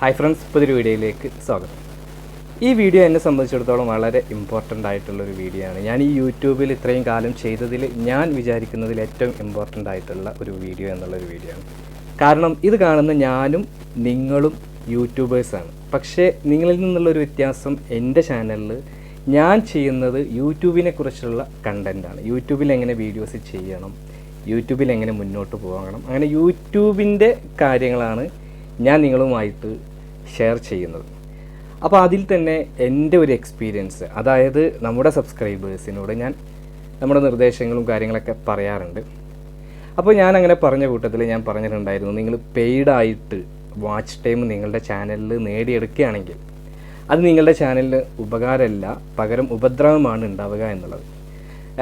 Hi friends പുതിയൊരു വീഡിയോയിലേക്ക് സ്വാഗതം. ഈ വീഡിയോ എന്നെ സംബന്ധിച്ചിടത്തോളം വളരെ ഇമ്പോർട്ടന്റ് ആയിട്ടുള്ളൊരു വീഡിയോ ആണ്. ഞാൻ ഈ യൂട്യൂബിൽ ഇത്രയും കാലം ചെയ്തതിൽ ഞാൻ വിചാരിക്കുന്നതിൽ ഏറ്റവും ഇമ്പോർട്ടന്റ് ആയിട്ടുള്ള ഒരു വീഡിയോ എന്നുള്ളൊരു വീഡിയോ ആണ്. കാരണം ഇത് കാണുന്ന ഞാനും നിങ്ങളും യൂട്യൂബേഴ്സാണ് പക്ഷേ നിങ്ങളിൽ നിന്നുള്ളൊരു വ്യത്യാസം എന്റെ ചാനലിൽ ഞാൻ ചെയ്യുന്നത് യൂട്യൂബിനെ കുറിച്ചുള്ള കണ്ടന്റാണ് യൂട്യൂബിൽ എങ്ങനെ വീഡിയോസ് ചെയ്യണം യൂട്യൂബിൽ എങ്ങനെ മുന്നോട്ട് പോകണം അങ്ങനെ യൂട്യൂബിന്റെ കാര്യങ്ങളാണ് ഞാൻ നിങ്ങളുമായിട്ട് ഷെയർ ചെയ്യുന്നത്. അപ്പോൾ അതിൽ തന്നെ എന്റെ ഒരു എക്സ്പീരിയൻസ് അതായത് നമ്മുടെ സബ്സ്ക്രൈബേഴ്സിനോട് ഞാൻ നമ്മുടെ നിർദ്ദേശങ്ങളും കാര്യങ്ങളൊക്കെ പറയാറുണ്ട്. അപ്പോൾ ഞാൻ അങ്ങനെ പറഞ്ഞ കൂട്ടത്തിൽ ഞാൻ പറഞ്ഞിട്ടുണ്ടായിരുന്നു നിങ്ങൾ പെയ്ഡായിട്ട് വാച്ച് ടൈം നിങ്ങളുടെ ചാനലിൽ നേടിയെടുക്കുകയാണെങ്കിൽ അത് നിങ്ങളുടെ ചാനലിന് ഉപകാരമല്ല പകരം ഉപദ്രവമാണ് ഉണ്ടാവുക എന്നുള്ളത്.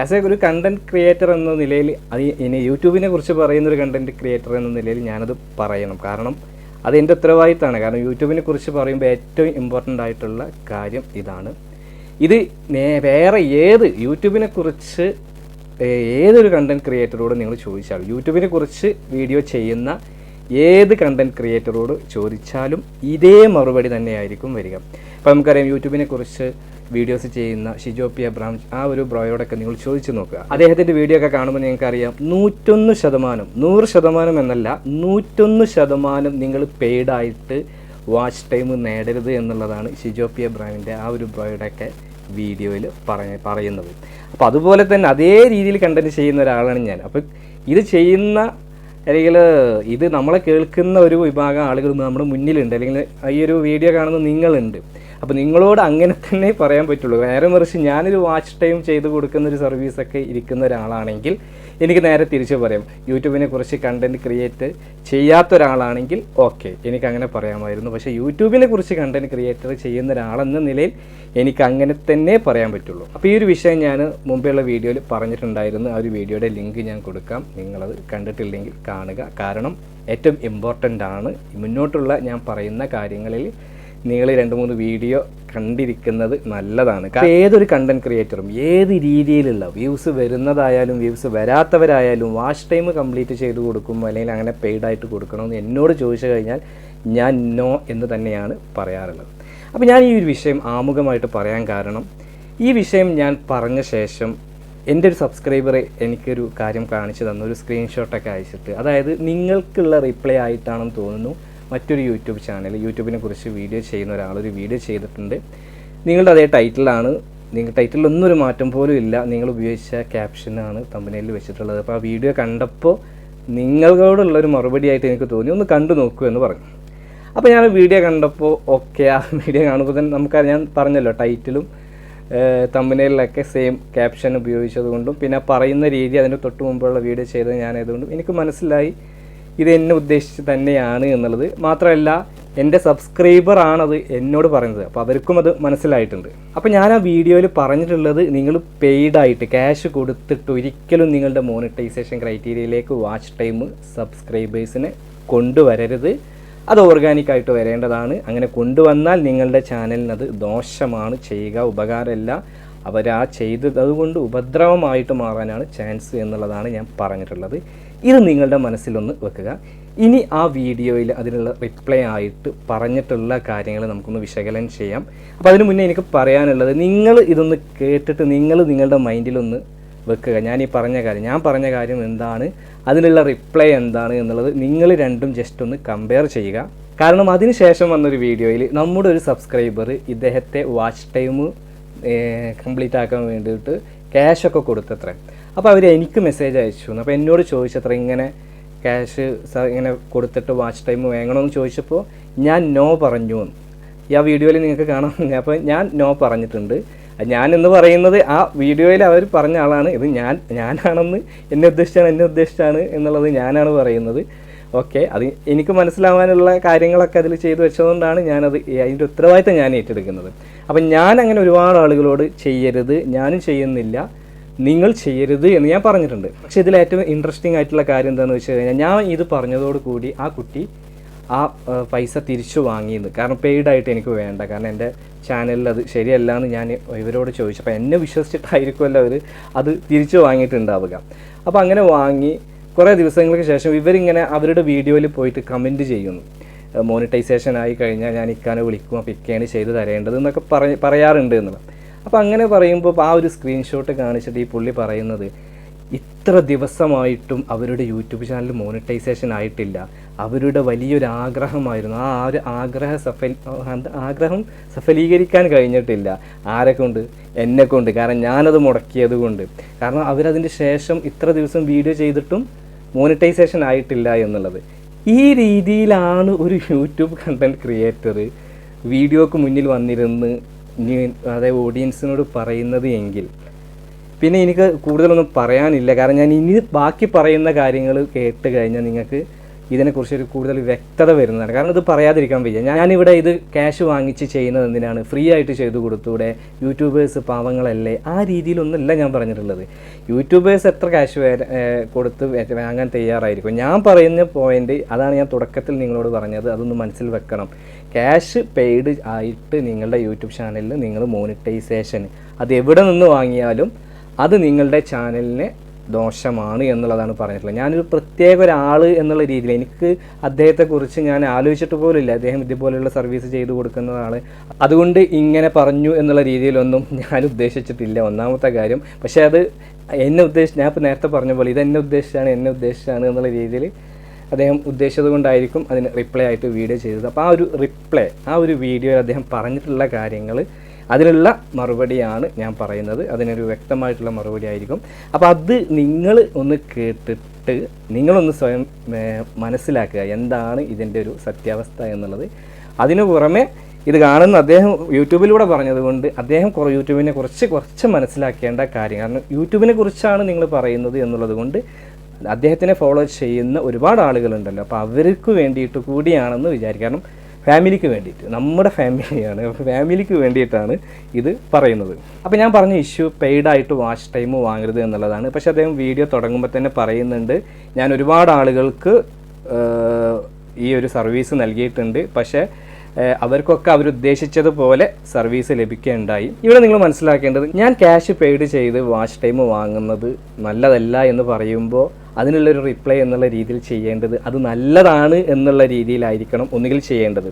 ആസ് എ ഒരു കണ്ടന്റ് ക്രിയേറ്റർ എന്ന നിലയിൽ അത് ഇനി യൂട്യൂബിനെ കുറിച്ച് പറയുന്നൊരു കണ്ടന്റ് ക്രിയേറ്റർ എന്ന നിലയിൽ ഞാനത് പറയണം. കാരണം അത് എന്റെ ഉത്തരവാദിത്തമാണ്. കാരണം യൂട്യൂബിനെ കുറിച്ച് പറയുമ്പോൾ ഏറ്റവും ഇമ്പോർട്ടന്റ് ആയിട്ടുള്ള കാര്യം ഇതാണ്. ഇത് വേറെ ഏത് യൂട്യൂബിനെ കുറിച്ച് ഏതൊരു കണ്ടന്റ് ക്രിയേറ്ററോട് നിങ്ങൾ ചോദിച്ചാലും യൂട്യൂബിനെ കുറിച്ച് വീഡിയോ ചെയ്യുന്ന ഏത് കണ്ടന്റ് ക്രിയേറ്ററോട് ചോദിച്ചാലും ഇതേ മറുപടി തന്നെയായിരിക്കും വരിക. ഇപ്പം നമുക്കറിയാം യൂട്യൂബിനെ കുറിച്ച് വീഡിയോസ് ചെയ്യുന്ന ഷിജോ പി അബ്രാം ആ ഒരു ബ്രോയോടൊക്കെ നിങ്ങൾ ചോദിച്ചു നോക്കുക. അദ്ദേഹത്തിന്റെ വീഡിയോ ഒക്കെ കാണുമ്പോൾ നിങ്ങൾക്കറിയാം നൂറ്റൊന്ന് ശതമാനം നൂറ് ശതമാനം എന്നല്ല നൂറ്റൊന്ന് ശതമാനം നിങ്ങൾ പെയ്ഡായിട്ട് വാച്ച് ടൈം നേടരുത് എന്നുള്ളതാണ് ഷിജോ പി അബ്രാമിന്റെ ആ ഒരു ബ്രോയോടൊക്കെ വീഡിയോയിൽ പറയ പറയുന്നത്. അപ്പോൾ അതുപോലെ തന്നെ അതേ രീതിയിൽ കണ്ടന്റ് ചെയ്യുന്ന ഒരാളാണ് ഞാൻ. അപ്പോൾ ഇത് ചെയ്യുന്ന അല്ലെങ്കിൽ ഇത് നമ്മളെ കേൾക്കുന്ന ഒരു വിഭാഗം ആളുകൾ നമ്മുടെ മുന്നിലുണ്ട്. അല്ലെങ്കിൽ ഈ ഒരു വീഡിയോ കാണുന്ന നിങ്ങളുണ്ട്. അപ്പോൾ നിങ്ങളോട് അങ്ങനെ തന്നെ പറയാൻ പറ്റുള്ളൂ. നേരെ മറിച്ച് ഞാനൊരു വാച്ച് ടൈം ചെയ്ത് കൊടുക്കുന്ന ഒരു സർവീസൊക്കെ ഇരിക്കുന്ന ഒരാളാണെങ്കിൽ എനിക്ക് നേരെ തിരിച്ചു പറയാം. യൂട്യൂബിനെ കുറിച്ച് കണ്ടന്റ് ക്രിയേറ്റ് ചെയ്യാത്ത ഒരാളാണെങ്കിൽ ഓക്കെ എനിക്ക് അങ്ങനെ പറയാമായിരുന്നു. പക്ഷെ യൂട്യൂബിനെ കുറിച്ച് കണ്ടന്റ് ക്രിയേറ്റർ ചെയ്യുന്ന ഒരാളെന്ന നിലയിൽ എനിക്ക് അങ്ങനെ തന്നെ പറയാൻ പറ്റുള്ളൂ. അപ്പോൾ ഈ ഒരു വിഷയം ഞാൻ മുമ്പെയുള്ള വീഡിയോയിൽ പറഞ്ഞിട്ടുണ്ടായിരുന്നു. ആ ഒരു വീഡിയോയുടെ ലിങ്ക് ഞാൻ കൊടുക്കാം. നിങ്ങളത് കണ്ടിട്ടില്ലെങ്കിൽ കാണുക. കാരണം ഏറ്റവും ഇമ്പോർട്ടന്റ് ആണ് മുന്നോട്ടുള്ള ഞാൻ പറയുന്ന കാര്യങ്ങളിൽ നിങ്ങൾ രണ്ട് മൂന്ന് വീഡിയോ കണ്ടിരിക്കുന്നത് നല്ലതാണ്. കാരണം ഏതൊരു കണ്ടന്റ് ക്രിയേറ്ററും ഏത് രീതിയിലുള്ള വ്യൂസ് വരുന്നതായാലും വ്യൂസ് വരാത്തവരായാലും വാച്ച് ടൈം കംപ്ലീറ്റ് ചെയ്ത് കൊടുക്കും അല്ലെങ്കിൽ അങ്ങനെ പെയ്ഡായിട്ട് കൊടുക്കണമെന്ന് എന്നോട് ചോദിച്ചു കഴിഞ്ഞാൽ ഞാൻ നോ എന്ന് തന്നെയാണ് പറയാറുള്ളത്. അപ്പോൾ ഞാൻ ഈ ഒരു വിഷയം ആമുഖമായിട്ട് പറയാൻ കാരണം ഈ വിഷയം ഞാൻ പറഞ്ഞ ശേഷം എന്റെ ഒരു സബ്സ്ക്രൈബറെ എനിക്കൊരു കാര്യം കാണിച്ചു തന്നു ഒരു സ്ക്രീൻഷോട്ടൊക്കെ അയച്ചിട്ട്. അതായത് നിങ്ങൾക്കുള്ള റിപ്ലൈ ആയിട്ടാണെന്ന് തോന്നുന്നു. മറ്റൊരു യൂട്യൂബ് ചാനൽ യൂട്യൂബിനെ കുറിച്ച് വീഡിയോ ചെയ്യുന്ന ഒരാൾ ഒരു വീഡിയോ ചെയ്തിട്ടുണ്ട്. നിങ്ങളുടെ അതേ ടൈറ്റിലാണ് നിങ്ങൾ ടൈറ്റിലൊന്നും ഒരു മാറ്റം പോലും ഇല്ല. നിങ്ങൾ ഉപയോഗിച്ച ക്യാപ്ഷനാണ് തമ്പനയിൽ വെച്ചിട്ടുള്ളത്. അപ്പോൾ ആ വീഡിയോ കണ്ടപ്പോൾ നിങ്ങളോടുള്ള ഒരു മറുപടി ആയിട്ട് എനിക്ക് തോന്നി. ഒന്ന് കണ്ടു നോക്കൂ എന്ന് പറഞ്ഞു. അപ്പോൾ ഞാൻ വീഡിയോ കണ്ടപ്പോൾ ഓക്കെ ആ വീഡിയോ കാണുമ്പോൾ തന്നെ നമുക്കറിയാം. ഞാൻ പറഞ്ഞല്ലോ ടൈറ്റിലും തമ്പനയിലൊക്കെ സെയിം ക്യാപ്ഷൻ ഉപയോഗിച്ചതുകൊണ്ടും പിന്നെ പറയുന്ന രീതി അതിന്റെ തൊട്ട് മുമ്പുള്ള വീഡിയോ ചെയ്തത് ഞാനായതുകൊണ്ടും എനിക്ക് മനസ്സിലായി. ഇത് എന്നെ ഉദ്ദേശിച്ച് തന്നെയാണ് എന്നുള്ളത്. മാത്രമല്ല എന്റെ സബ്സ്ക്രൈബർ ആണത് എന്നോട് പറയുന്നത്. അപ്പോൾ അവർക്കും അത് മനസ്സിലായിട്ടുണ്ട്. അപ്പോൾ ഞാൻ ആ വീഡിയോയിൽ പറഞ്ഞിട്ടുള്ളത് നിങ്ങൾ പെയ്ഡായിട്ട് ക്യാഷ് കൊടുത്തിട്ട് ഒരിക്കലും നിങ്ങളുടെ മോണിറ്റൈസേഷൻ ക്രൈറ്റീരിയയിലേക്ക് വാച്ച് ടൈം സബ്സ്ക്രൈബേഴ്സിനെ കൊണ്ടുവരരുത്. അത് ഓർഗാനിക്കായിട്ട് വരേണ്ടതാണ്. അങ്ങനെ കൊണ്ടുവന്നാൽ നിങ്ങളുടെ ചാനലിന് അത് ദോഷമാണ്. ചെയ്യുക ഉപകാരമല്ല. അവരാ ആ ചെയ്തത് അതുകൊണ്ട് ഉപദ്രവമായിട്ട് മാറാനാണ് ചാൻസ് എന്നുള്ളതാണ് ഞാൻ പറഞ്ഞിട്ടുള്ളത്. ഇത് നിങ്ങളുടെ മനസ്സിലൊന്ന് വെക്കുക. ഇനി ആ വീഡിയോയിൽ അതിനുള്ള റിപ്ലൈ ആയിട്ട് പറഞ്ഞിട്ടുള്ള കാര്യങ്ങൾ നമുക്കൊന്ന് വിശകലനം ചെയ്യാം. അപ്പോൾ അതിന് മുന്നേ എനിക്ക് പറയാനുള്ളത് നിങ്ങൾ ഇതൊന്ന് കേട്ടിട്ട് നിങ്ങൾ നിങ്ങളുടെ മൈൻഡിലൊന്ന് വെക്കുക. ഞാൻ ഈ പറഞ്ഞ കാര്യം ഞാൻ പറഞ്ഞ കാര്യം എന്താണ് അതിനുള്ള റിപ്ലൈ എന്താണ് എന്നുള്ളത് നിങ്ങൾ രണ്ടും ജസ്റ്റ് ഒന്ന് കമ്പയർ ചെയ്യുക. കാരണം അതിനുശേഷം വന്നൊരു വീഡിയോയിൽ നമ്മുടെ ഒരു സബ്സ്ക്രൈബർ ഇദ്ദേഹത്തെ വാച്ച് ടൈം കംപ്ലീറ്റ് ആക്കാൻ വേണ്ടിയിട്ട് ക്യാഷൊക്കെ കൊടുത്തത്ര. അപ്പോൾ അവർ എനിക്ക് മെസ്സേജ് അയച്ചു. അപ്പോൾ എന്നോട് ചോദിച്ചത്ര ഇങ്ങനെ ക്യാഷ് ഇങ്ങനെ കൊടുത്തിട്ട് വാച്ച് ടൈം വേണമെന്ന് ചോദിച്ചപ്പോൾ ഞാൻ നോ പറഞ്ഞു എന്ന്. ഈ ആ വീഡിയോയിൽ നിങ്ങൾക്ക് കാണാം അപ്പോൾ ഞാൻ നോ പറഞ്ഞിട്ടുണ്ട്. ഞാൻ എന്ന് പറയുന്നത് ആ വീഡിയോയിൽ അവർ പറഞ്ഞ ആളാണ്. ഇത് ഞാൻ ഞാനാണെന്ന് എന്നെ ഉദ്ദേശിച്ചാണ് എന്നെ ഉദ്ദേശിച്ചാണ് എന്നുള്ളത് ഞാനാണ് പറയുന്നത്. ഓക്കെ അത് എനിക്ക് മനസ്സിലാവാനുള്ള കാര്യങ്ങളൊക്കെ അതിൽ ചെയ്തു വെച്ചതുകൊണ്ടാണ് ഞാനത് അതിന്റെ ഉത്തരവാദിത്തം ഞാൻ ഏറ്റെടുക്കുന്നത്. അപ്പം ഞാൻ അങ്ങനെ ഒരുപാട് ആളുകളോട് ചെയ്യരുത് ഞാനും ചെയ്യുന്നില്ല. നിങ്ങൾ ചെയ്യരുത് എന്ന് ഞാൻ പറഞ്ഞിട്ടുണ്ട്. പക്ഷെ ഇതിൽ ഏറ്റവും ഇൻട്രസ്റ്റിംഗ് ആയിട്ടുള്ള കാര്യം എന്താണെന്ന് വെച്ച് കഴിഞ്ഞാൽ ഞാൻ ഇത് പറഞ്ഞതോട് കൂടി ആ കുട്ടി ആ പൈസ തിരിച്ചു വാങ്ങിയെന്ന്. കാരണം പെയ്ഡ് ആയിട്ട് എനിക്ക് വേണ്ട. കാരണം എന്റെ ചാനലിൽ അത് ശരിയല്ല എന്ന് ഞാൻ ഇവരോട് ചോദിച്ചപ്പോൾ എന്നെ വിശ്വസിച്ചിട്ടായിരിക്കുമല്ലോ അവർ അത് തിരിച്ചു വാങ്ങിയിട്ടുണ്ടാവുക. അപ്പോൾ അങ്ങനെ വാങ്ങി കുറേ ദിവസങ്ങൾക്ക് ശേഷം ഇവരിങ്ങനെ അവരുടെ വീഡിയോയിൽ പോയിട്ട് കമന്റ് ചെയ്യുന്നു. മോണിറ്റൈസേഷൻ ആയി കഴിഞ്ഞാൽ ഞാൻ ഇക്കാനെ വിളിക്കും. അപ്പോൾ ഇക്കയാണ് ചെയ്ത് തരേണ്ടത് എന്നൊക്കെ പറയാറുണ്ട് എന്നുള്ളത് അപ്പോൾ അങ്ങനെ പറയുമ്പോൾ ആ ഒരു സ്ക്രീൻഷോട്ട് കാണിച്ചിട്ട് ഈ പുള്ളി പറയുന്നത് ഇത്ര ദിവസമായിട്ടും അവരുടെ യൂട്യൂബ് ചാനൽ മോണിറ്റൈസേഷൻ ആയിട്ടില്ല. അവരുടെ വലിയൊരു ആഗ്രഹമായിരുന്നു. ആ ഒരു ആഗ്രഹ സഫൽ ആഗ്രഹം സഫലീകരിക്കാൻ കഴിഞ്ഞിട്ടില്ല. ആരെ കൊണ്ട് എന്നെ കൊണ്ട് കാരണം ഞാനത് മുടക്കിയത് കൊണ്ട്. കാരണം അവരതിന് ശേഷം ഇത്ര ദിവസം വീഡിയോ ചെയ്തിട്ടും മോണിറ്റൈസേഷൻ ആയിട്ടില്ല എന്നുള്ളത്. ഈ രീതിയിലാണ് ഒരു യൂട്യൂബ് കണ്ടന്റ് ക്രിയേറ്റർ വീഡിയോക്ക് മുന്നിൽ വന്നിരുന്ന് അതായത് ഓഡിയൻസിനോട് പറയുന്നത് എങ്കിൽ. പിന്നെ എനിക്ക് കൂടുതലൊന്നും പറയാനില്ല. കാരണം ഞാൻ ഇനി ബാക്കി പറയുന്ന കാര്യങ്ങൾ കേട്ട് കഴിഞ്ഞാൽ നിങ്ങൾക്ക് ഇതിനെക്കുറിച്ച് ഒരു കൂടുതൽ വ്യക്തത വരുന്നതാണ്. കാരണം ഇത് പറയാതിരിക്കാൻ വയ്യ. ഞാനിവിടെ ഇത് ക്യാഷ് വാങ്ങിച്ച് ചെയ്യുന്നത് എന്തിനാണ്? ഫ്രീ ആയിട്ട് ചെയ്തു കൊടുത്തൂടെ? യൂട്യൂബേഴ്സ് പാവങ്ങളല്ലേ? ആ രീതിയിലൊന്നുമല്ല ഞാൻ പറഞ്ഞിട്ടുള്ളത്. യൂട്യൂബേഴ്സ് എത്ര ക്യാഷ് കൊടുത്ത് വാങ്ങാൻ തയ്യാറായിരിക്കും? ഞാൻ പറയുന്ന പോയിന്റ് അതാണ് ഞാൻ തുടക്കത്തിൽ നിങ്ങളോട് പറഞ്ഞത്. അതൊന്ന് മനസ്സിൽ വെക്കണം. ക്യാഷ് പെയ്ഡ് ആയിട്ട് നിങ്ങളുടെ യൂട്യൂബ് ചാനലിൽ നിങ്ങൾ മോണിറ്റൈസേഷൻ അത് എവിടെ നിന്ന് വാങ്ങിയാലും അത് നിങ്ങളുടെ ചാനലിനെ ദോഷമാണ് എന്നുള്ളതാണ് പറഞ്ഞിട്ടുള്ളത്. ഞാനൊരു പ്രത്യേക ഒരാൾ എന്നുള്ള രീതിയിൽ എനിക്ക് അദ്ദേഹത്തെക്കുറിച്ച് ഞാൻ ആലോചിച്ചിട്ട് പോലുമില്ല. അദ്ദേഹം ഇതുപോലെയുള്ള സർവീസ് ചെയ്തു കൊടുക്കുന്നതാണ്. അതുകൊണ്ട് ഇങ്ങനെ പറഞ്ഞു എന്നുള്ള രീതിയിലൊന്നും ഞാൻ ഉദ്ദേശിച്ചിട്ടില്ല. ഒന്നാമത്തെ കാര്യം പക്ഷേ അത് എന്നെ ഉദ്ദേശിച്ച് ഞാൻ ഇപ്പോൾ നേരത്തെ പറഞ്ഞ പോലെ ഇത് എന്നെ ഉദ്ദേശിച്ചാണ് എന്നെ ഉദ്ദേശിച്ചാണ് എന്നുള്ള രീതിയിൽ അദ്ദേഹം ഉദ്ദേശിച്ചത് കൊണ്ടായിരിക്കും അതിന് റിപ്ലൈ ആയിട്ട് വീഡിയോ ചെയ്തത്. അപ്പോൾ ആ ഒരു റിപ്ലൈ ആ ഒരു വീഡിയോയിൽ അദ്ദേഹം പറഞ്ഞിട്ടുള്ള കാര്യങ്ങൾ അതിനുള്ള മറുപടിയാണ് ഞാൻ പറയുന്നത്. അതിനൊരു വ്യക്തമായിട്ടുള്ള മറുപടി ആയിരിക്കും. അപ്പോൾ അത് നിങ്ങൾ ഒന്ന് കേട്ടിട്ട് നിങ്ങളൊന്ന് സ്വയം മനസ്സിലാക്കുക എന്താണ് ഇതിന്റെ ഒരു സത്യാവസ്ഥ എന്നുള്ളത്. അതിനു പുറമെ ഇത് കാണുന്ന അദ്ദേഹം യൂട്യൂബിലൂടെ പറഞ്ഞതുകൊണ്ട് അദ്ദേഹം കുറേ യൂട്യൂബിനെ കുറിച്ച് കുറച്ച് മനസ്സിലാക്കേണ്ട കാര്യം. കാരണം യൂട്യൂബിനെ കുറിച്ചാണ് നിങ്ങൾ പറയുന്നത് എന്നുള്ളത് കൊണ്ട് അദ്ദേഹത്തിനെ ഫോളോ ചെയ്യുന്ന ഒരുപാട് ആളുകളുണ്ടല്ലോ. അപ്പോൾ അവർക്ക് വേണ്ടിയിട്ട് കൂടിയാണെന്ന് വിചാരിക്കും. കാരണം ഫാമിലിക്ക് വേണ്ടിയിട്ട് നമ്മുടെ ഫാമിലിയാണ്. ഫാമിലിക്ക് വേണ്ടിയിട്ടാണ് ഇത് പറയുന്നത്. അപ്പോൾ ഞാൻ പറഞ്ഞ ഇഷ്യൂ പെയ്ഡായിട്ട് വാച്ച് ടൈം വാങ്ങരുത് എന്നുള്ളതാണ്. പക്ഷേ അദ്ദേഹം വീഡിയോ തുടങ്ങുമ്പോൾ തന്നെ പറയുന്നുണ്ട് ഞാൻ ഒരുപാട് ആളുകൾക്ക് ഈ ഒരു സർവീസ് നൽകിയിട്ടുണ്ട്. പക്ഷേ അവർക്കൊക്കെ അവരുദ്ദേശിച്ചതുപോലെ സർവീസ് ലഭിക്കുകയുണ്ടായി. ഇവിടെ നിങ്ങൾ മനസ്സിലാക്കേണ്ടത് ഞാൻ ക്യാഷ് പെയ്ഡ് ചെയ്ത് വാഷ് ടൈം വാങ്ങുന്നത് നല്ലതല്ല എന്ന് പറയുമ്പോൾ അതിനുള്ളൊരു റിപ്ലൈ എന്നുള്ള രീതിയിൽ ചെയ്യേണ്ടത് അത് നല്ലതാണ് എന്നുള്ള രീതിയിലായിരിക്കണം ഒന്നുകിൽ ചെയ്യേണ്ടത്.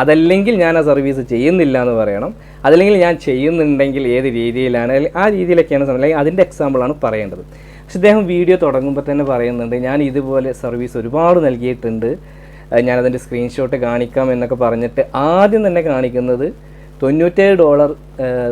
അതല്ലെങ്കിൽ ഞാൻ ആ സർവീസ് ചെയ്യുന്നില്ല എന്ന് പറയണം. അതല്ലെങ്കിൽ ഞാൻ ചെയ്യുന്നുണ്ടെങ്കിൽ ഏത് രീതിയിലാണ് ആ രീതിയിലൊക്കെയാണ് അല്ലെങ്കിൽ അതിന്റെ എക്സാമ്പിളാണ് പറയേണ്ടത്. പക്ഷെ അദ്ദേഹം വീഡിയോ തുടങ്ങുമ്പോൾ തന്നെ പറയുന്നുണ്ട് ഞാൻ ഇതുപോലെ സർവീസ് ഒരുപാട് നൽകിയിട്ടുണ്ട്. ഞാനതിന്റെ സ്ക്രീൻഷോട്ട് കാണിക്കാം എന്നൊക്കെ പറഞ്ഞിട്ട് ആദ്യം തന്നെ കാണിക്കുന്നത് തൊണ്ണൂറ്റേഴ് ഡോളർ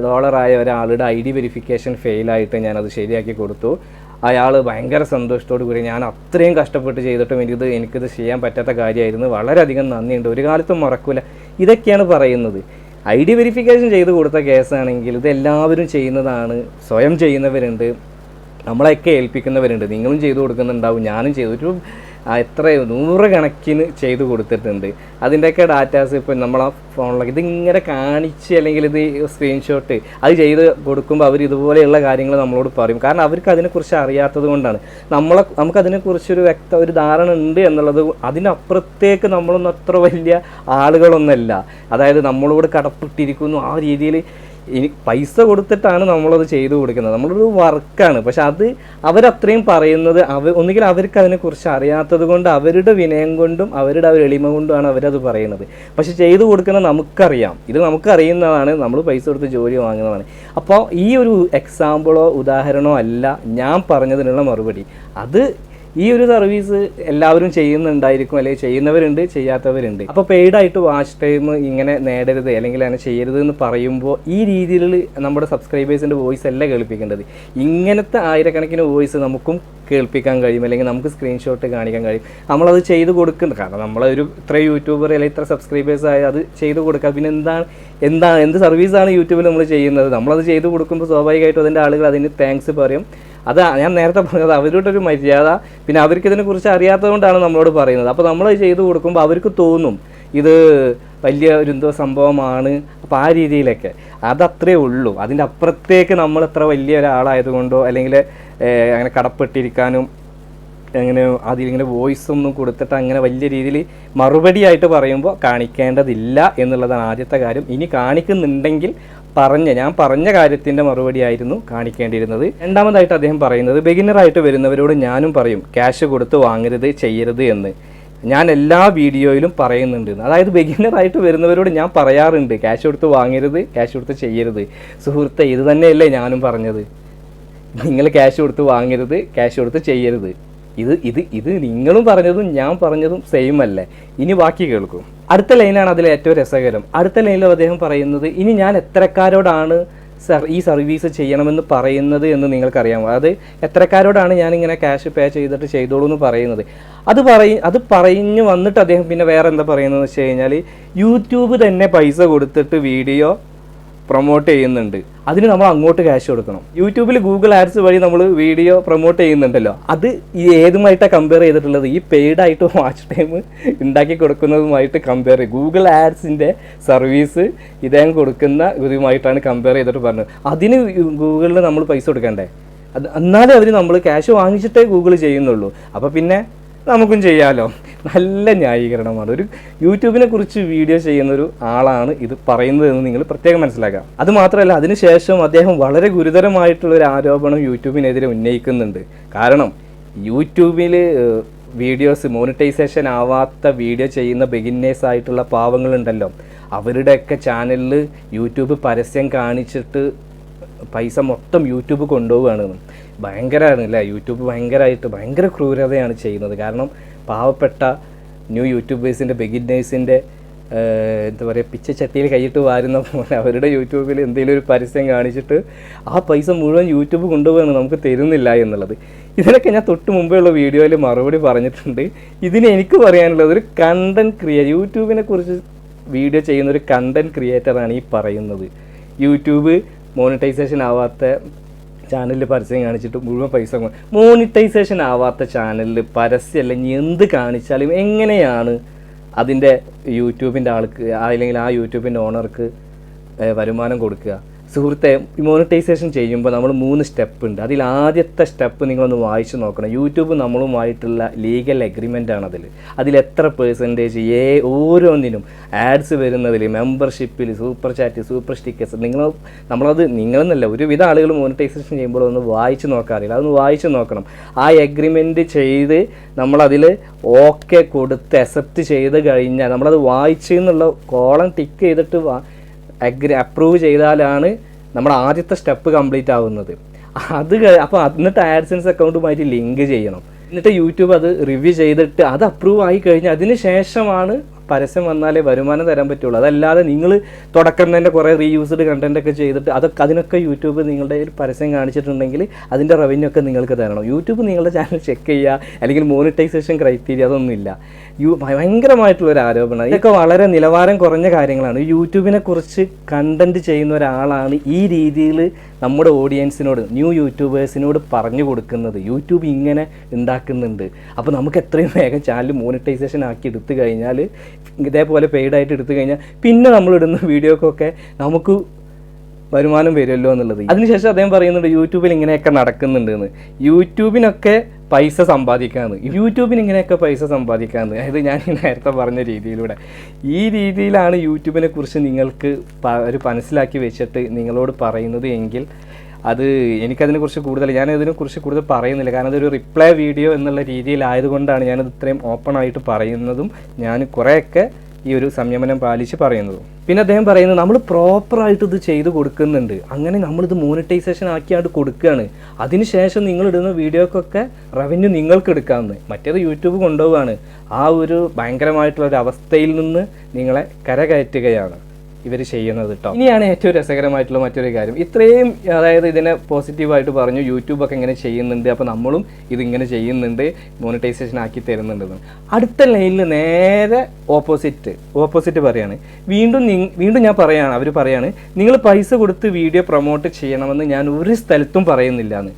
ഡോളറായ ഒരാളുടെ ഐ ഡി വെരിഫിക്കേഷൻ ഫെയിലായിട്ട് ഞാനത് ശരിയാക്കി കൊടുത്തു. അയാൾ ഭയങ്കര സന്തോഷത്തോടു കൂടി ഞാൻ അത്രയും കഷ്ടപ്പെട്ട് ചെയ്തിട്ടും എനിക്കിത് എനിക്കിത് ചെയ്യാൻ പറ്റാത്ത കാര്യമായിരുന്നു. വളരെയധികം നന്ദിയുണ്ട്. ഒരു കാലത്തും മറക്കില്ല ഇതൊക്കെയാണ് പറയുന്നത്. ഐ ഡി വെരിഫിക്കേഷൻ ചെയ്ത് കൊടുത്ത കേസാണെങ്കിൽ ഇത് എല്ലാവരും ചെയ്യുന്നതാണ്. സ്വയം ചെയ്യുന്നവരുണ്ട്. നമ്മളെയൊക്കെ ഏൽപ്പിക്കുന്നവരുണ്ട്. നിങ്ങളും ചെയ്തു കൊടുക്കുന്നുണ്ടാവും. ഞാനും ചെയ്തു. ഒരു എത്രയോ നൂറുകണക്കിന് ചെയ്തു കൊടുത്തിട്ടുണ്ട്. അതിന്റെയൊക്കെ ഡാറ്റാസ് ഇപ്പോൾ നമ്മളെ ഫോണിലൊക്കെ ഇതിങ്ങനെ കാണിച്ച് അല്ലെങ്കിൽ ഇത് സ്ക്രീൻഷോട്ട് അത് ചെയ്ത് കൊടുക്കുമ്പോൾ അവർ ഇതുപോലെയുള്ള കാര്യങ്ങൾ നമ്മളോട് പറയും. കാരണം അവർക്ക് അതിനെക്കുറിച്ച് അറിയാത്തത് കൊണ്ടാണ്. നമ്മളെ നമുക്ക് അതിനെക്കുറിച്ചൊരു വ്യക്ത ഒരു ധാരണ ഉണ്ട് എന്നുള്ളത് അതിനപ്പുറത്തേക്ക് നമ്മളൊന്നും അത്ര വലിയ ആളുകളൊന്നല്ല. അതായത് നമ്മളോട് കടപ്പെട്ടിരിക്കുന്നു. ആ രീതിയിൽ ഇനി പൈസ കൊടുത്തിട്ടാണ് നമ്മളത് ചെയ്തു കൊടുക്കുന്നത്. നമ്മളൊരു വർക്കാണ്. പക്ഷെ അത് അവരത്രയും പറയുന്നത് അവർ ഒന്നുകിൽ അവർക്ക് അതിനെക്കുറിച്ച് അറിയാത്തത് കൊണ്ട് അവരുടെ വിനയം കൊണ്ടും അവരുടെ ആ ഒരു എളിമ കൊണ്ടുമാണ് അവരത് പറയുന്നത്. പക്ഷെ ചെയ്തു കൊടുക്കുന്ന നമുക്കറിയാം. ഇത് നമുക്കറിയുന്നതാണ്. നമ്മൾ പൈസ കൊടുത്ത് ജോലി വാങ്ങുന്നതാണ്. അപ്പോൾ ഈ ഒരു എക്സാമ്പിളോ ഉദാഹരണമോ അല്ല ഞാൻ പറഞ്ഞതിനുള്ള മറുപടി. അത് ഈ ഒരു സർവീസ് എല്ലാവരും ചെയ്യുന്നുണ്ടായിരിക്കും അല്ലെങ്കിൽ ചെയ്യുന്നവരുണ്ട് ചെയ്യാത്തവരുണ്ട്. അപ്പോൾ പെയ്ഡായിട്ട് വാച്ച് ടൈം ഇങ്ങനെ നേടരുത് അല്ലെങ്കിൽ അങ്ങനെ ചെയ്യരുത് എന്ന് പറയുമ്പോൾ ഈ രീതിയിൽ നമ്മുടെ സബ്സ്ക്രൈബേഴ്സിന്റെ വോയിസ് അല്ല കേൾപ്പിക്കേണ്ടത്? ഇങ്ങനത്തെ ആയിരക്കണക്കിന് വോയിസ് നമുക്കും കേൾപ്പിക്കാൻ കഴിയും അല്ലെങ്കിൽ നമുക്ക് സ്ക്രീൻഷോട്ട് കാണിക്കാൻ കഴിയും. നമ്മളത് ചെയ്ത് കൊടുക്കുന്നുണ്ട് കാരണം നമ്മളൊരു ഇത്ര യൂട്യൂബർ അല്ലെങ്കിൽ ഇത്ര സബ്സ്ക്രൈബേഴ്സ് ആയ അത് ചെയ്ത് കൊടുക്കുക പിന്നെ എന്താണ് എന്താണ് എന്ത് സർവീസാണ് യൂട്യൂബിൽ നമ്മൾ ചെയ്യുന്നത്? നമ്മളത് ചെയ്ത് കൊടുക്കുമ്പോൾ സ്വാഭാവികമായിട്ടും അതിന്റെ ആളുകൾ അതിന് താങ്ക്സ് പറയും. അത് ഞാൻ നേരത്തെ പറഞ്ഞത് അവരുടെ ഒരു മര്യാദ പിന്നെ അവർക്ക് ഇതിനെക്കുറിച്ച് അറിയാത്തതുകൊണ്ടാണ് നമ്മളോട് പറയുന്നത്. അപ്പോൾ നമ്മൾ ചെയ്തു കൊടുക്കുമ്പോൾ അവർക്ക് തോന്നും ഇത് വലിയ ഒരു എന്തോ സംഭവമാണ്. അപ്പോൾ ആ രീതിയിലൊക്കെ. അതത്രേ ഉള്ളൂ. അതിന്റെ അപ്പുറത്തേക്ക് നമ്മൾ എത്ര വലിയ ഒരാളായതുകൊണ്ടോ അല്ലെങ്കിൽ അങ്ങനെ കടപ്പെട്ടിരിക്കാനും അങ്ങനെ അതിലിങ്ങനെ വോയിസ് ഒന്നും കൊടുത്തിട്ട് അങ്ങനെ വലിയ രീതിയിൽ മറുപടിയായിട്ട് പറയുമ്പോൾ കാണിക്കേണ്ടതില്ല എന്നുള്ളതാണ് ആദ്യത്തെ കാര്യം. ഇനി കാണിക്കുന്നുണ്ടെങ്കിൽ പറഞ്ഞ ഞാൻ പറഞ്ഞ കാര്യത്തിന്റെ മറുപടിയായിരുന്നു കാണിക്കേണ്ടിയിരുന്നത്. രണ്ടാമതായിട്ട് അദ്ദേഹം പറയുന്നത് ബിഗിനറായിട്ട് വരുന്നവരോട് ഞാനും പറയും ക്യാഷ് കൊടുത്ത് വാങ്ങരുത് ചെയ്യരുത് എന്ന്. ഞാൻ എല്ലാ വീഡിയോയിലും പറയുന്നുണ്ട്. അതായത് ബിഗിനറായിട്ട് വരുന്നവരോട് ഞാൻ പറയാറുണ്ട് ക്യാഷ് കൊടുത്ത് വാങ്ങരുത് ക്യാഷ് കൊടുത്ത് ചെയ്യരുത്. സുഹൃത്തെ ഇത് തന്നെയല്ലേ ഞാനും പറഞ്ഞത്. നിങ്ങൾ ക്യാഷ് കൊടുത്ത് വാങ്ങരുത് ക്യാഷ് കൊടുത്ത് ചെയ്യരുത്. ഇത് ഇത് ഇത് നിങ്ങളും പറഞ്ഞതും ഞാൻ പറഞ്ഞതും സെയിം അല്ലേ? ഇനി ബാക്കി കേൾക്കും. അടുത്ത ലൈനാണ് അതിലെ ഏറ്റവും രസകരം. അടുത്ത ലൈനിൽ അദ്ദേഹം പറയുന്നത് ഇനി ഞാൻ എത്രക്കാരോടാണ് സർ ഈ സർവീസ് ചെയ്യണമെന്ന് പറയുന്നത് എന്ന് നിങ്ങൾക്കറിയാമോ? അത് എത്രക്കാരോടാണ് ഞാനിങ്ങനെ ക്യാഷ് പേ ചെയ്തിട്ട് ചെയ്തോളൂ എന്ന് പറയുന്നത്. അത് പറയും അത് പറഞ്ഞു വന്നിട്ട് അദ്ദേഹം പിന്നെ വേറെ എന്താ പറയുന്നത് വെച്ച് കഴിഞ്ഞാൽ യൂട്യൂബ് തന്നെ പൈസ കൊടുത്തിട്ട് വീഡിയോ പ്രൊമോട്ട് ചെയ്യുന്നുണ്ട്. അതിന് നമ്മൾ അങ്ങോട്ട് ക്യാഷ് കൊടുക്കണം. യൂട്യൂബിൽ ഗൂഗിൾ ആഡ്സ് വഴി നമ്മൾ വീഡിയോ പ്രൊമോട്ട് ചെയ്യുന്നുണ്ടല്ലോ. അത് ഈ ഏതുമായിട്ടാണ് കമ്പയർ ചെയ്തിട്ടുള്ളത്? ഈ പെയ്ഡ് ആയിട്ട് വാച്ച് ടൈം ഉണ്ടാക്കി കൊടുക്കുന്നതുമായിട്ട് കമ്പയർ ചെയ്യും. ഗൂഗിൾ ആഡ്സിന്റെ സർവീസ് ഇദ്ദേഹം കൊടുക്കുന്ന ഇതുമായിട്ടാണ് കമ്പയർ ചെയ്തിട്ട് പറഞ്ഞത്. അതിന് ഗൂഗിളിൽ നമ്മൾ പൈസ കൊടുക്കണ്ടേ? അത് എന്നാലേ അവർ നമ്മൾ ക്യാഷ് വാങ്ങിച്ചിട്ടേ ഗൂഗിൾ ചെയ്യുന്നുള്ളൂ. അപ്പോൾ പിന്നെ നമുക്കും ചെയ്യാമല്ലോ നല്ല ന്യായീകരണമാണ്. ഒരു യൂട്യൂബിനെ കുറിച്ച് വീഡിയോ ചെയ്യുന്ന ഒരു ആളാണ് ഇത് പറയുന്നതെന്ന് നിങ്ങൾ പ്രത്യേകം മനസ്സിലാക്കാം. അത് മാത്രമല്ല അതിനുശേഷം അദ്ദേഹം വളരെ ഗുരുതരമായിട്ടുള്ള ഒരു ആരോപണം യൂട്യൂബിനെതിരെ ഉന്നയിക്കുന്നുണ്ട്. കാരണം യൂട്യൂബിൽ വീഡിയോസ് മോണിറ്റൈസേഷൻ ആവാത്ത വീഡിയോ ചെയ്യുന്ന ബിഗിന്നേഴ്സ് ആയിട്ടുള്ള പാവങ്ങളുണ്ടല്ലോ. അവരുടെയൊക്കെ ചാനലിൽ യൂട്യൂബ് പരസ്യം കാണിച്ചിട്ട് പൈസ മൊത്തം യൂട്യൂബ് കൊണ്ടുപോവുകയാണ് ഭയങ്കരമാണ് അല്ലേ യൂട്യൂബ് ഭയങ്കരമായിട്ട് ഭയങ്കര ക്രൂരതയാണ് ചെയ്യുന്നത്. കാരണം പാവപ്പെട്ട ന്യൂ യൂട്യൂബേഴ്സിന്റെ ബിഗിനേഴ്സിന്റെ എന്താ പറയുക പിച്ചച്ചട്ടിയിൽ കൈയിട്ട് വാരുന്ന പോലെ അവരുടെ യൂട്യൂബിൽ എന്തെങ്കിലും ഒരു പരസ്യം കാണിച്ചിട്ട് ആ പൈസ മുഴുവൻ യൂട്യൂബ് കൊണ്ടുപോകാണ് നമുക്ക് തരുന്നില്ല എന്നുള്ളത്. ഇതിനൊക്കെ ഞാൻ തൊട്ട് മുമ്പേ ഉള്ള വീഡിയോയിൽ മറുപടി പറഞ്ഞിട്ടുണ്ട്. ഇതിന് എനിക്ക് പറയാനുള്ളത് ഒരു കണ്ടന്റ് ക്രിയ യൂട്യൂബിനെ കുറിച്ച് വീഡിയോ ചെയ്യുന്ന ഒരു കണ്ടന്റ് ക്രിയേറ്ററാണ് ഈ പറയുന്നത്. യൂട്യൂബ് മോണിറ്റൈസേഷൻ ആവാത്ത ചാനലിൽ പരസ്യം കാണിച്ചിട്ട് മുഴുവൻ പൈസ മോണിറ്റൈസേഷൻ ആവാത്ത ചാനലിൽ പരസ്യം അല്ലെങ്കിൽ എന്ത് കാണിച്ചാലും എങ്ങനെയാണ് അതിന്റെ യൂട്യൂബിന്റെ ആൾക്ക് അല്ലെങ്കിൽ ആ യൂട്യൂബിന്റെ ഓണർക്ക് വരുമാനം കൊടുക്കുക? സുഹൃത്തെ മോണിറ്റൈസേഷൻ ചെയ്യുമ്പോൾ നമ്മൾ മൂന്ന് സ്റ്റെപ്പ് ഉണ്ട്. അതിൽ ആദ്യത്തെ സ്റ്റെപ്പ് നിങ്ങളൊന്ന് വായിച്ചു നോക്കണം. യൂട്യൂബ് നമ്മളുമായിട്ടുള്ള ലീഗൽ എഗ്രിമെന്റ് ആണ് അതിൽ. അതിൽ എത്ര പേഴ്സന്റേജ് ഏ ഓരോന്നിനും ആഡ്സ് വരുന്നതിൽ മെമ്പർഷിപ്പിൽ സൂപ്പർ ചാറ്റ് സൂപ്പർ സ്റ്റിക്കേഴ്സ് നിങ്ങൾ നമ്മളത് നിങ്ങളെന്നല്ല ഒരുവിധ ആളുകൾ മോണിറ്റൈസേഷൻ ചെയ്യുമ്പോൾ ഒന്ന് വായിച്ച് നോക്കാറില്ല. അതൊന്ന് വായിച്ച് നോക്കണം. ആ എഗ്രിമെന്റ് ചെയ്ത് നമ്മളതിൽ ഓക്കെ കൊടുത്ത് അക്സെപ്റ്റ് ചെയ്ത് കഴിഞ്ഞാൽ നമ്മളത് വായിച്ചു എന്നുള്ള കോളം ടിക്ക് ചെയ്തിട്ട് വാ അഗ്രി അപ്രൂവ് ചെയ്താലാണ് നമ്മുടെ ആദ്യത്തെ സ്റ്റെപ്പ് കംപ്ലീറ്റ് ആവുന്നത്. അത് അപ്പോൾ എന്നിട്ട് ആഡ്സൻസ് അക്കൗണ്ടുമായിട്ട് ലിങ്ക് ചെയ്യണം. എന്നിട്ട് യൂട്യൂബ് അത് റിവ്യൂ ചെയ്തിട്ട് അത് അപ്രൂവ് ആയി കഴിഞ്ഞാൽ അതിന് ശേഷമാണ് പരസ്യം വന്നാലേ വരുമാനം തരാൻ പറ്റുള്ളൂ. അതല്ലാതെ നിങ്ങൾ തുടക്കം തന്നെ കുറേ റീയൂസ്ഡ് കണ്ടന്റ് ഒക്കെ ചെയ്തിട്ട് അതൊക്കെ അതിനൊക്കെ യൂട്യൂബ് നിങ്ങളുടെ ഒരു പരസ്യം കാണിച്ചിട്ടുണ്ടെങ്കിൽ അതിന്റെ റവന്യൂ ഒക്കെ നിങ്ങൾക്ക് തരണം. യൂട്യൂബ് നിങ്ങളുടെ ചാനൽ ചെക്ക് ചെയ്യുക അല്ലെങ്കിൽ മോണിറ്റൈസേഷൻ ക്രൈറ്റീരിയ അതൊന്നുമില്ല യു ഭയങ്കരമായിട്ടുള്ള ഒരു ആരോപണം ഇതൊക്കെ വളരെ നിലവാരം കുറഞ്ഞ കാര്യങ്ങളാണ്. യൂട്യൂബിനെ കുറിച്ച് കണ്ടന്റ് ചെയ്യുന്ന ഒരാളാണ് ഈ രീതിയിൽ നമ്മുടെ ഓഡിയൻസിനോട് ന്യൂ യൂട്യൂബേഴ്സിനോട് പറഞ്ഞു കൊടുക്കുന്നത് യൂട്യൂബ് ഇങ്ങനെ ഉണ്ടാക്കുന്നുണ്ട്. അപ്പോൾ നമുക്ക് എത്രയും വേഗം ചാനൽ മോണിറ്റൈസേഷൻ ആക്കി എടുത്തു കഴിഞ്ഞാൽ ഇതേപോലെ പെയ്ഡായിട്ട് എടുത്തു കഴിഞ്ഞാൽ പിന്നെ നമ്മളിടുന്ന വീഡിയോക്കൊക്കെ നമുക്ക് വരുമാനം വരുമല്ലോ എന്നുള്ളത്. അതിനുശേഷം അദ്ദേഹം പറയുന്നുണ്ട് യൂട്യൂബിൽ ഇങ്ങനെയൊക്കെ നടക്കുന്നുണ്ടെന്ന്. യൂട്യൂബിനൊക്കെ പൈസ സമ്പാദിക്കാന്ന്. യൂട്യൂബിന് ഇങ്ങനെയൊക്കെ പൈസ സമ്പാദിക്കാന്ന്. അതായത് ഞാൻ നേരത്തെ പറഞ്ഞ രീതിയിലൂടെ. ഈ രീതിയിലാണ് യൂട്യൂബിനെ കുറിച്ച് നിങ്ങൾക്ക് ഒരു മനസ്സിലാക്കി വെച്ചിട്ട് നിങ്ങളോട് പറയുന്നത് എങ്കിൽ അത് എനിക്കതിനെക്കുറിച്ച് കൂടുതൽ ഞാൻ ഇതിനെക്കുറിച്ച് കൂടുതൽ പറയുന്നില്ല. കാരണം അതൊരു റിപ്ലൈ വീഡിയോ എന്നുള്ള രീതിയിലായതുകൊണ്ടാണ് ഞാനത് ഇത്രയും ഓപ്പൺ ആയിട്ട് പറയുന്നതും ഞാൻ കുറേയൊക്കെ ഈ ഒരു സംയമനം പാലിച്ച് പറയുന്നത്. പിന്നെ അദ്ദേഹം പറയുന്നത് നമ്മൾ പ്രോപ്പറായിട്ട് ഇത് ചെയ്ത് കൊടുക്കുന്നുണ്ട്. അങ്ങനെ നമ്മളിത് മോണിറ്റൈസേഷൻ ആക്കിയാണ്ട് കൊടുക്കുകയാണ്. അതിനുശേഷം നിങ്ങൾ ഇടുന്ന വീഡിയോക്കൊക്കെ റവന്യൂ നിങ്ങൾക്ക് എടുക്കാമെന്ന്. മറ്റേത് യൂട്യൂബ് കൊണ്ടുപോവാണ് ആ ഒരു ഭയങ്കരമായിട്ടുള്ള ഒരു അവസ്ഥയിൽ നിന്ന് നിങ്ങളെ കരകയറ്റുകയാണ്. ഇവർ ചെയ്യുന്നത് കേട്ടോ ഇനിയാണ് ഏറ്റവും രസകരമായിട്ടുള്ള മറ്റൊരു കാര്യം. ഇത്രയും അതായത് ഇതിനെ പോസിറ്റീവായിട്ട് പറഞ്ഞു യൂട്യൂബൊക്കെ ഇങ്ങനെ ചെയ്യുന്നുണ്ട് അപ്പോൾ നമ്മളും ഇതിങ്ങനെ ചെയ്യുന്നുണ്ട് മോണിറ്റൈസേഷൻ ആക്കി തരുന്നുണ്ടെന്ന്. അടുത്ത ലൈനിൽ നേരെ ഓപ്പോസിറ്റ് ഓപ്പോസിറ്റ് പറയാണ്. വീണ്ടും വീണ്ടും ഞാൻ പറയാണ് അവർ പറയാണ് നിങ്ങൾ പൈസ കൊടുത്ത് വീഡിയോ പ്രൊമോട്ട് ചെയ്യണമെന്ന് ഞാൻ ഒരു സ്ഥലത്തും പറയുന്നില്ല എന്ന്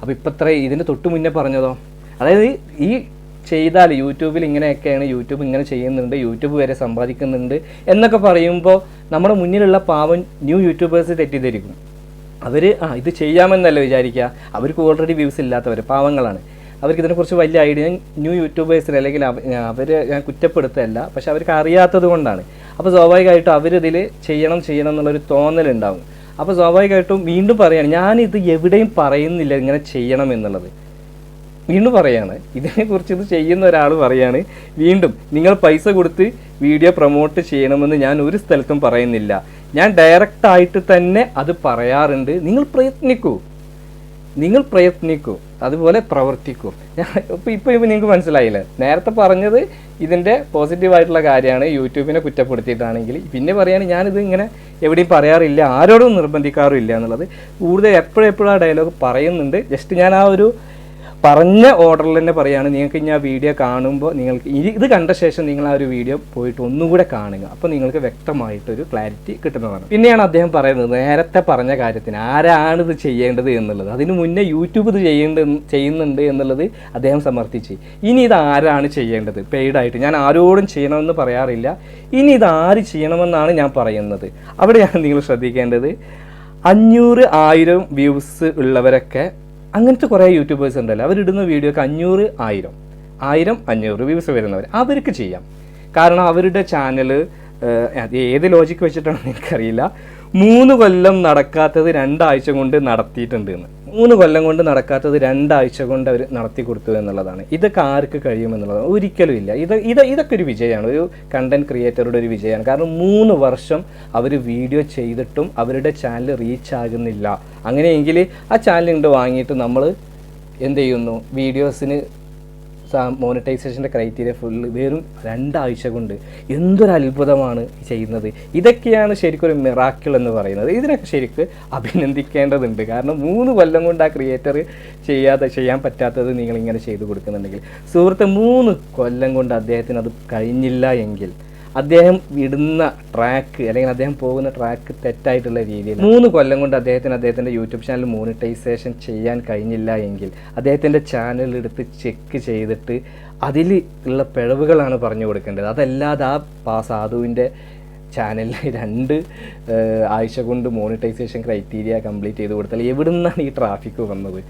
അപ്പോൾ ഇപ്പം ഇത്ര ഇതിന്റെ തൊട്ട് മുന്നേ പറഞ്ഞതോ? അതായത് ഈ ചെയ്താൽ യൂട്യൂബിൽ ഇങ്ങനെയൊക്കെയാണ് യൂട്യൂബ് ഇങ്ങനെ ചെയ്യുന്നുണ്ട് യൂട്യൂബ് വരെ സമ്പാദിക്കുന്നുണ്ട് എന്നൊക്കെ പറയുമ്പോൾ നമ്മുടെ മുന്നിലുള്ള പാവം ന്യൂ യൂട്യൂബേഴ്സ് തെറ്റിദ്ധരിക്കും. അവർ ആ ഇത് ചെയ്യാമെന്നല്ല വിചാരിക്കുക? അവർക്ക് ഓൾറെഡി വ്യൂസ് ഇല്ലാത്തവർ പാവങ്ങളാണ്. അവർക്ക് ഇതിനെക്കുറിച്ച് വലിയ ഐഡിയ ന്യൂ യൂട്യൂബേഴ്സിന് അല്ലെങ്കിൽ അവർ ഞാൻ കുറ്റപ്പെടുത്തല്ല പക്ഷെ അവർക്ക് അറിയാത്തത് കൊണ്ടാണ്. അപ്പോൾ സ്വാഭാവികമായിട്ടും അവരിതിൽ ചെയ്യണം ചെയ്യണം എന്നുള്ളൊരു തോന്നലുണ്ടാവും. അപ്പോൾ സ്വാഭാവികമായിട്ടും വീണ്ടും പറയുകയാണ് ഞാനിത് എവിടെയും പറയുന്നില്ല ഇങ്ങനെ ചെയ്യണം എന്നുള്ളത്. വീണ്ടും പറയാണ്. ഇതിനെക്കുറിച്ച് ഇത് ചെയ്യുന്ന ഒരാൾ പറയാണ് വീണ്ടും നിങ്ങൾ പൈസ കൊടുത്ത് വീഡിയോ പ്രൊമോട്ട് ചെയ്യണമെന്ന് ഞാൻ ഒരു സ്ഥലത്തും പറയുന്നില്ല. ഞാൻ ഡയറക്റ്റ് ആയിട്ട് തന്നെ അത് പറയാറുണ്ട്. നിങ്ങൾ പ്രയത്നിക്കൂ. നിങ്ങൾ പ്രയത്നിക്കൂ. അതുപോലെ പ്രവർത്തിക്കൂ. ഞാൻ ഇപ്പോൾ ഇപ്പോൾ നിങ്ങൾക്ക് മനസ്സിലായില്ലേ? നേരത്തെ പറഞ്ഞത് ഇതിന്റെ പോസിറ്റീവായിട്ടുള്ള കാര്യമാണ്. യൂട്യൂബിനെ കുറ്റപ്പെടുത്തിയിട്ടാണെങ്കിൽ. പിന്നെ പറയാണ് ഞാനിത് ഇങ്ങനെ എവിടെയും പറയാറില്ല. ആരോടും നിർബന്ധിക്കാറുമില്ല എന്നുള്ളത്. കൂടുതൽ എപ്പോഴെപ്പോഴും ആ ഡയലോഗ് പറയുന്നുണ്ട്. ജസ്റ്റ് ഞാൻ ആ ഒരു പറഞ്ഞ ഓർഡറിൽ തന്നെ പറയുകയാണ് നിങ്ങൾക്ക് ഇനി ആ വീഡിയോ കാണുമ്പോൾ നിങ്ങൾക്ക് ഇത് കണ്ട ശേഷം നിങ്ങൾ ആ ഒരു വീഡിയോ പോയിട്ട് ഒന്നുകൂടെ കാണുക. അപ്പോൾ നിങ്ങൾക്ക് വ്യക്തമായിട്ടൊരു ക്ലാരിറ്റി കിട്ടുന്നതാണ്. പിന്നെയാണ് അദ്ദേഹം പറയുന്നത് നേരത്തെ പറഞ്ഞ കാര്യത്തിന് ആരാണ് ഇത് ചെയ്യേണ്ടത് എന്നുള്ളത്? അതിന് മുന്നേ യൂട്യൂബ് ഇത് ചെയ്യേണ്ട ചെയ്യുന്നുണ്ട് എന്നുള്ളത് അദ്ദേഹം സമർത്ഥിച്ച്. ഇനി ഇത് ആരാണ് ചെയ്യേണ്ടത്? പെയ്ഡായിട്ട് ഞാൻ ആരോടും ചെയ്യണമെന്ന് പറയാറില്ല. ഇനി ഇത് ആര് ചെയ്യണമെന്നാണ് ഞാൻ പറയുന്നത്. അവിടെയാണ് നിങ്ങൾ ശ്രദ്ധിക്കേണ്ടത്. അഞ്ഞൂറ് ആയിരം വ്യൂസ് ഉള്ളവരൊക്കെ അങ്ങനത്തെ കുറേ യൂട്യൂബേഴ്സ് ഉണ്ടല്ലോ. അവരിടുന്ന വീഡിയോക്ക് അഞ്ഞൂറ് ആയിരം. ആയിരം അഞ്ഞൂറ് വ്യൂസ് വരുന്നവർ അവർക്ക് ചെയ്യാം. കാരണം അവരുടെ ചാനൽ ഏത് ലോജിക്ക് വെച്ചിട്ടാണെന്ന് എനിക്കറിയില്ല. മൂന്ന് കൊല്ലം നടക്കാത്തത് രണ്ടാഴ്ച കൊണ്ട് നടത്തിയിട്ടുണ്ട് എന്ന്. മൂന്ന് കൊല്ലം കൊണ്ട് നടക്കാത്തത് രണ്ടാഴ്ച കൊണ്ട് അവർ നടത്തി കൊടുത്തു എന്നുള്ളതാണ്. ഇതൊക്കെ ആർക്ക് കഴിയുമെന്നുള്ളതാണ് ഒരിക്കലും ഇല്ല. ഇത് ഇത് ഇതൊക്കെ ഒരു വിജയമാണ്. ഒരു കണ്ടന്റ് ക്രിയേറ്ററുടെ ഒരു വിജയമാണ്. കാരണം മൂന്ന് വർഷം അവർ വീഡിയോ ചെയ്തിട്ടും അവരുടെ ചാനൽ റീച്ച് ആകുന്നില്ല. അങ്ങനെയെങ്കിൽ ആ ചാനൽ ഇങ്ങോട്ട് വാങ്ങിയിട്ട് നമ്മൾ എന്ത് ചെയ്യുന്നു? വീഡിയോസിന് മോണിറ്റൈസേഷന്റെ ക്രൈറ്റീരിയ ഫുള്ള് വെറും രണ്ടാഴ്ച കൊണ്ട് എന്തൊരു അത്ഭുതമാണ് ചെയ്യുന്നത്. ഇതൊക്കെയാണ് ശരിക്കും മിറാക്കിൾ എന്ന് പറയുന്നത്. ഇതിനൊക്കെ ശരിക്ക് അഭിനന്ദിക്കേണ്ടതുണ്ട്. കാരണം മൂന്ന് കൊല്ലം കൊണ്ട് ആ ക്രിയേറ്റർ ചെയ്യാതെ ചെയ്യാൻ പറ്റാത്തത് നിങ്ങളിങ്ങനെ ചെയ്തു കൊടുക്കുന്നുണ്ടെങ്കിൽ. സുഹൃത്ത് മൂന്ന് കൊല്ലം കൊണ്ട് അദ്ദേഹത്തിന് അത് കഴിഞ്ഞില്ല എങ്കിൽ അദ്ദേഹം വിടുന്ന ട്രാക്ക് അല്ലെങ്കിൽ അദ്ദേഹം പോകുന്ന ട്രാക്ക് തെറ്റായിട്ടുള്ള രീതിയിൽ മൂന്ന് കൊല്ലം കൊണ്ട് അദ്ദേഹത്തിന് അദ്ദേഹത്തിന്റെ യൂട്യൂബ് ചാനൽ മോണിറ്റൈസേഷൻ ചെയ്യാൻ കഴിഞ്ഞില്ല എങ്കിൽ അദ്ദേഹത്തിന്റെ ചാനൽ എടുത്ത് ചെക്ക് ചെയ്തിട്ട് അതിൽ ഉള്ള പിഴവുകളാണ് പറഞ്ഞു കൊടുക്കേണ്ടത്. അതല്ലാതെ ആ പാ സാധുവിന്റെ ചാനലിൽ രണ്ട് ആഴ്ച കൊണ്ട് മോണിറ്റൈസേഷൻ ക്രൈറ്റീരിയ കംപ്ലീറ്റ് ചെയ്ത് കൊടുത്താൽ എവിടെ നിന്നാണ് ഈ ട്രാഫിക് വന്നത്?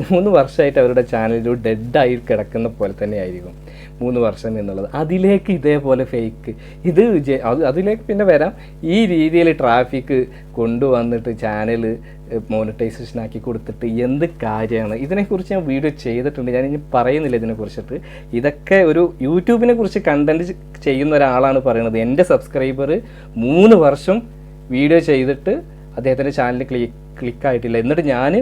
മൂന്ന് വർഷമായിട്ട് അവരുടെ ചാനൽ ഡെഡായി കിടക്കുന്ന പോലെ തന്നെ ആയിരിക്കും മൂന്ന് വർഷം എന്നുള്ളത്. അതിലേക്ക് ഇതേപോലെ ഫേക്ക് ഇത് അതിലേക്ക് പിന്നെ വരാം. ഈ രീതിയിൽ ട്രാഫിക് കൊണ്ടുവന്നിട്ട് ചാനൽ മോണിറ്റൈസേഷൻ ആക്കി കൊടുത്തിട്ട് എന്ത് കാര്യമാണ്? ഇതിനെക്കുറിച്ച് ഞാൻ വീഡിയോ ചെയ്തിട്ടുണ്ട്. ഞാൻ ഇനി പറയുന്നില്ല ഇതിനെക്കുറിച്ചിട്ട്. ഇതൊക്കെ ഒരു യൂട്യൂബിനെ കുറിച്ച് കണ്ടന്റ് ചെയ്യുന്ന ഒരാളാണ് പറയുന്നത് എന്റെ സബ്സ്ക്രൈബർ മൂന്ന് വർഷം വീഡിയോ ചെയ്തിട്ട് അദ്ദേഹത്തിന്റെ ചാനൽ ക്ലിക്ക് ക്ലിക്കായിട്ടില്ല എന്നിട്ട് ഞാൻ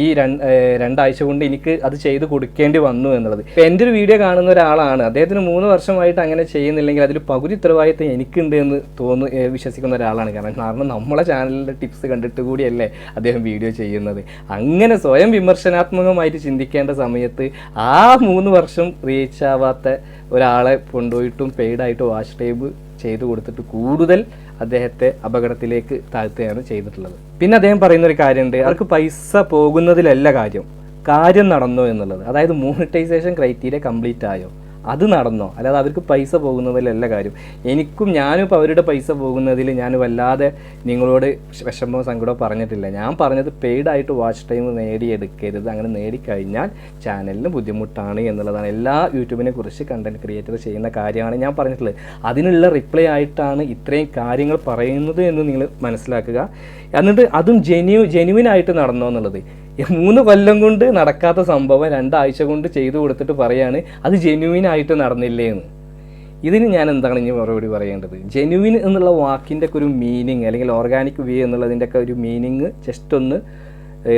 ഈ രണ്ട് രണ്ടാഴ്ച കൊണ്ട് എനിക്ക് അത് ചെയ്ത് കൊടുക്കേണ്ടി വന്നു എന്നുള്ളത്. ഇപ്പം എന്റെ ഒരു വീഡിയോ കാണുന്ന ഒരാളാണ്. അദ്ദേഹത്തിന് മൂന്ന് വർഷമായിട്ട് അങ്ങനെ ചെയ്യുന്നില്ലെങ്കിൽ അതിൽ പകുതി ഉത്തരവാദിത്തം എനിക്കുണ്ട് എന്ന് തോന്നു വിശ്വസിക്കുന്ന ഒരാളാണ്. കാരണം കാരണം നമ്മളെ ചാനലിന്റെ ടിപ്സ് കണ്ടിട്ട് കൂടിയല്ലേ അദ്ദേഹം വീഡിയോ ചെയ്യുന്നത്. അങ്ങനെ സ്വയം വിമർശനാത്മകമായിട്ട് ചിന്തിക്കേണ്ട സമയത്ത് ആ മൂന്ന് വർഷം റീച്ച് ആവാത്ത ഒരാളെ കൊണ്ടുപോയിട്ടും പെയ്ഡായിട്ട് വാഷ് ടൈബ് ചെയ്തു കൊടുത്തിട്ട് കൂടുതൽ അദ്ദേഹത്തെ അപകടത്തിലേക്ക് താഴ്ത്തുകയാണ് ചെയ്തിട്ടുള്ളത്. പിന്നെ അദ്ദേഹം പറയുന്ന ഒരു കാര്യമുണ്ട് അവർക്ക് പൈസ പോകുന്നതിലല്ല കാര്യം കാര്യം നടന്നോ എന്നുള്ളത്. അതായത് മോണിറ്റൈസേഷൻ ക്രൈറ്റീരിയ കംപ്ലീറ്റ് ആയോ? അത് നടന്നോ? അല്ലാതെ അവർക്ക് പൈസ പോകുന്നതിലല്ല കാര്യം. എനിക്കും ഞാനും ഇപ്പോൾ അവരുടെ പൈസ പോകുന്നതിൽ ഞാൻ വല്ലാതെ നിങ്ങളോട് വിഷമോ സങ്കടമോ പറഞ്ഞിട്ടില്ല. ഞാൻ പറഞ്ഞത് പെയ്ഡായിട്ട് വാച്ച് ടൈം നേടിയെടുക്കരുത്. അങ്ങനെ നേടിക്കഴിഞ്ഞാൽ ചാനലിന് ബുദ്ധിമുട്ടാണ് എന്നുള്ളതാണ്. എല്ലാ യൂട്യൂബിനെ കുറിച്ച് കണ്ടന്റ് ക്രിയേറ്റർ ചെയ്യുന്ന കാര്യമാണ് ഞാൻ പറഞ്ഞിട്ടുള്ളത്. അതിനുള്ള റിപ്ലൈ ആയിട്ടാണ് ഇത്രയും കാര്യങ്ങൾ പറയുന്നത് എന്ന് നിങ്ങൾ മനസ്സിലാക്കുക. എന്നിട്ട് അതും ജെന്യു ജെന്യുവിനായിട്ട് നടന്നോ എന്നുള്ളത്. മൂന്ന് കൊല്ലം കൊണ്ട് നടക്കാത്ത സംഭവം രണ്ടാഴ്ച കൊണ്ട് ചെയ്തു കൊടുത്തിട്ട് പറയാണ് അത് ജെന്യുവിൻ ആയിട്ട് നടന്നില്ലേ എന്ന് ഇതിന് ഞാൻ എന്താണ് ഇനി മറുപടി പറയേണ്ടത്? ജെന്യുവിൻ എന്നുള്ള വാക്കിന്റെ ഒക്കെ ഒരു മീനിങ് അല്ലെങ്കിൽ ഓർഗാനിക് വേ എന്നുള്ളതിന്റെ ഒക്കെ ഒരു മീനിങ് ജസ്റ്റ് ഒന്ന്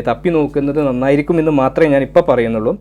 തപ്പി നോക്കുന്നത് നന്നായിരിക്കും എന്ന് മാത്രമേ ഞാൻ ഇപ്പോൾ പറയുന്നുള്ളൂ.